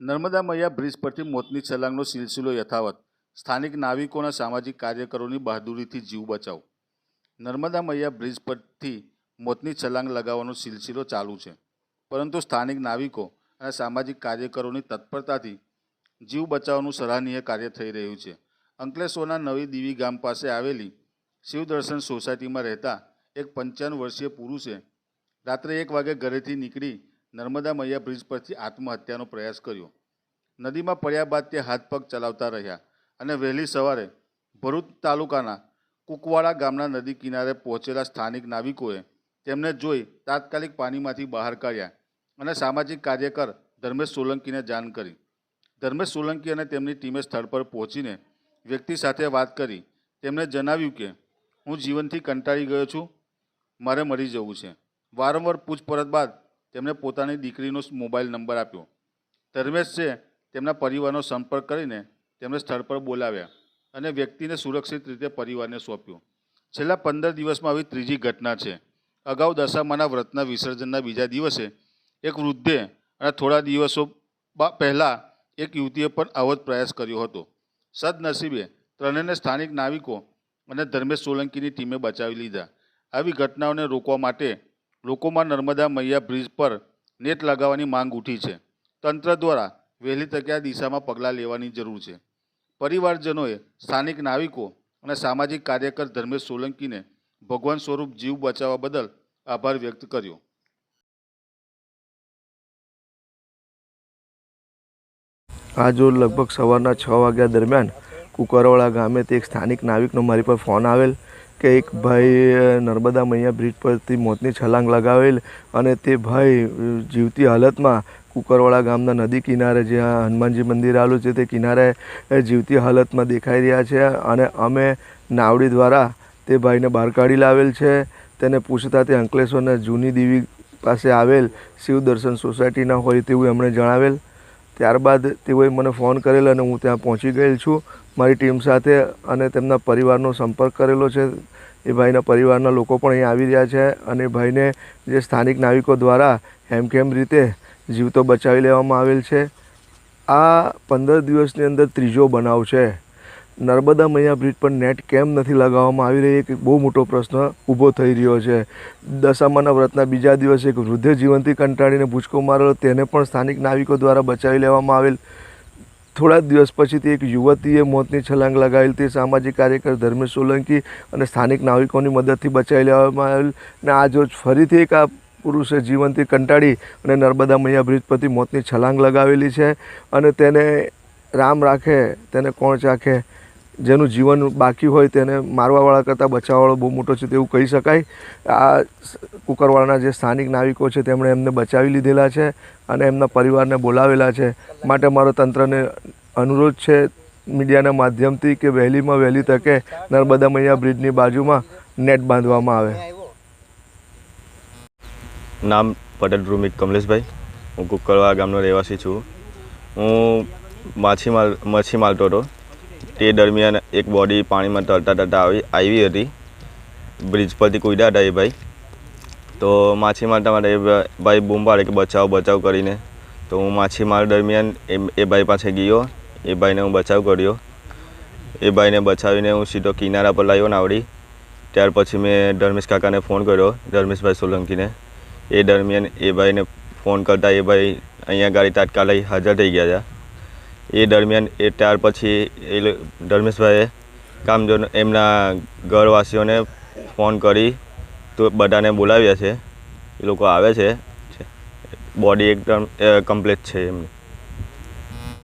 નર્મદા મૈયા bridge પરથી મોતની છલાંગનો સિલસિલો યથાવત. સ્થાનિક નાવિકોના સામાજિક કાર્યકરોની બહાદુરીથી જીવ બચાવ. નર્મદા મૈયા બ્રિજ પરથી મોતની છલાંગ લગાવવાનો સિલસિલો ચાલુ છે. પરંતુ સ્થાનિક નાવિકો અને સામાજિક કાર્યકરોની તત્પરતાથી જીવ બચાવવાનું સરાહનીય કાર્ય થઈ રહ્યું છે. અંકલેશ્વરના નવી દીવી ગામ પાસે આવેલી શિવદર્શન સોસાયટીમાં રહેતા એક પંચાવન વર્ષીય પુરુષે રાત્રે એક વાગે ઘરેથી નીકળી નર્મદા મૈયા બ્રિજ પરથી આત્મહત્યાનો પ્રયાસ કર્યો. નદીમાં પડ્યા બાદ તે હાથ પગ ચલાવતા રહ્યા અને વહેલી સવારે ભરૂચ તાલુકાના કુકવાડા ગામના નદી કિનારે પહોંચેલા સ્થાનિક નાવિકોએ તેમને જોઈ તાત્કાલિક પાણીમાંથી બહાર કાઢ્યા અને સામાજિક કાર્યકર ધર્મેશ સોલંકીને જાણ કરી. ધર્મેશ સોલંકી અને તેમની ટીમે સ્થળ પર પહોંચીને વ્યક્તિ સાથે વાત કરી. તેમણે જણાવ્યું કે, હું જીવનથી કંટાળી ગયો છું. મારે મરી જવું છે. વારંવાર પૂછપરછ બાદ તેમણે પોતાની દીકરીનો મોબાઈલ નંબર આપ્યો. ધર્મેશ છે, તેમના પરિવારનો સંપર્ક કરીને તેમને સ્થળ પર બોલાવ્યા અને વ્યક્તિને સુરક્ષિત રીતે પરિવારને સોંપ્યો. છેલ્લા પંદર દિવસમાં આવી ત્રીજી ઘટના છે. અગાઉ દશામાના વ્રતના વિસર્જનના બીજા દિવસે એક વૃદ્ધે અને થોડા દિવસો પહેલાં એક યુવતીએ પણ આવો જ પ્રયાસ કર્યો હતો. સદનસીબે ત્રણેયને સ્થાનિક નાવિકો અને ધર્મેશ સોલંકીની ટીમે બચાવી લીધા. આવી ઘટનાઓને રોકવા માટે લોકોમાં નર્મદા મૈયા બ્રિજ પર નેટ લગાવવાની માંગ ઉઠી છે. તંત્ર દ્વારા વહેલી તકે આ દિશામાં પગલાં લેવાની જરૂર છે. પરિવારજનોએ, સ્થાનિક નાવિકો અને સામાજિક કાર્યકર ધર્મેશ સોલંકીને ભગવાન સ્વરૂપ જીવ બચાવવા બદલ આભાર વ્યક્ત કર્યો. આજ લગભગ સવારના છ વાગ્યા દરમિયાન કુકરવાડા ગામેથી એક સ્થાનિક નાવિકનો મારી પર ફોન આવેલ. કે એક ભાઈ નર્મદા મૈયા બ્રિજ પરથી મોતની છલાંગ લગાવેલ અને તે ભાઈ જીવતી હાલતમાં કુકરવાડા ગામના નદી કિનારે જ્યાં હનુમાનજી મંદિર આવેલું છે તે કિનારે જીવતી હાલતમાં દેખાઈ રહ્યા છે અને અમે નાવડી દ્વારા તે ભાઈને બહાર કાઢી લાવેલ છે. તેને પૂછતા તે અંકલેશ્વરના જૂની દેવી પાસે આવેલ શિવ દર્શન સોસાયટીના હોય તેવું એમણે જણાવેલ. ત્યારબાદ તેઓએ મને ફોન કરેલ અને હું ત્યાં પહોંચી ગયેલ છું. મારી ટીમ સાથે અને તેમના પરિવારનો સંપર્ક કરેલો છે. એ ભાઈના પરિવારના લોકો પણ અહીં આવી રહ્યા છે અને ભાઈને જે સ્થાનિક નાવિકો દ્વારા હેમખેમ રીતે જીવતો બચાવી લેવામાં આવેલ છે. આ પંદર દિવસની અંદર ત્રીજો બનાવ છે. નર્મદા મૈયા બ્રિજ પર નેટ કેમ નથી લગાવવામાં આવી રહી, એક બહુ મોટો પ્રશ્ન ઊભો થઈ રહ્યો છે. દશામાના વ્રતના બીજા દિવસે એક વૃદ્ધે જીવનથી કંટાળીને ભૂચકો મારેલો તેને પણ સ્થાનિક નાવિકો દ્વારા બચાવી લેવામાં આવેલ. થોડા દિવસ પછીથી એક યુવતીએ મોતની છલાંગ લગાવેલ, તે સામાજિક કાર્યકર ધર્મેશ સોલંકી અને સ્થાનિક નાવિકોની મદદથી બચાવી લેવામાં આવેલ અને આજ રોજ ફરીથી એક આ પુરુષે જીવનથી કંટાળી અને નર્મદા મૈયા બ્રિજ પરથી મોતની છલાંગ લગાવેલી છે અને તેને રામ રાખે, તેને કોણ ચાખે? જેનું જીવન બાકી હોય તેને મારવાવાળા કરતાં બચાવવાવાળો બહુ મોટો છે તેવું કહી શકાય. આ કુકરવાળાના જે સ્થાનિક નાવિકો છે તેમણે એમને બચાવી લીધેલા છે અને એમના પરિવારને બોલાવેલા છે. માટે મારો તંત્રને અનુરોધ છે મીડિયાના માધ્યમથી કે વહેલીમાં વહેલી તકે નર્મદા મૈયા બ્રિજની બાજુમાં નેટ બાંધવામાં આવે. નામ પટેલ રૂમિક કમલેશભાઈ. હું કુકરવાળા ગામનો રહેવાસી છું. હું માછી માલ મચ્છી મારતો હતો. તે દરમિયાન એક બોડી પાણીમાં તરતા તરતા આવી આવી હતી. બ્રિજ પરથી કૂદ્યા હતા એ ભાઈ. તો માછી મારતા માટે એ ભાઈ બૂમ પાડે કે બચાવ બચાવ કરીને. તો હું માછીમાર દરમિયાન એ એ ભાઈ પાસે ગયો. એ ભાઈને હું બચાવ કર્યો. એ ભાઈને બચાવીને હું સીધો કિનારા પર લાવ્યો નાવડી ત્યાર પછી મેં ધર્મેશ કાકાને ફોન કર્યો, ધર્મેશભાઈ સોલંકીને. એ દરમિયાન એ ભાઈને ફોન કરતાં એ ભાઈ અહીંયા ગાડી તાત્કાલિક હાજર થઈ ગયા હતા. એ દરમિયાન, એ ત્યાર પછી એ ધર્મેશભાઈએ કામજો એમના ઘરવાસીઓને ફોન કરી તો બધાને બોલાવ્યા છે. એ લોકો આવે છે. બોડી એકદમ કમ્પ્લીટ છે એમની.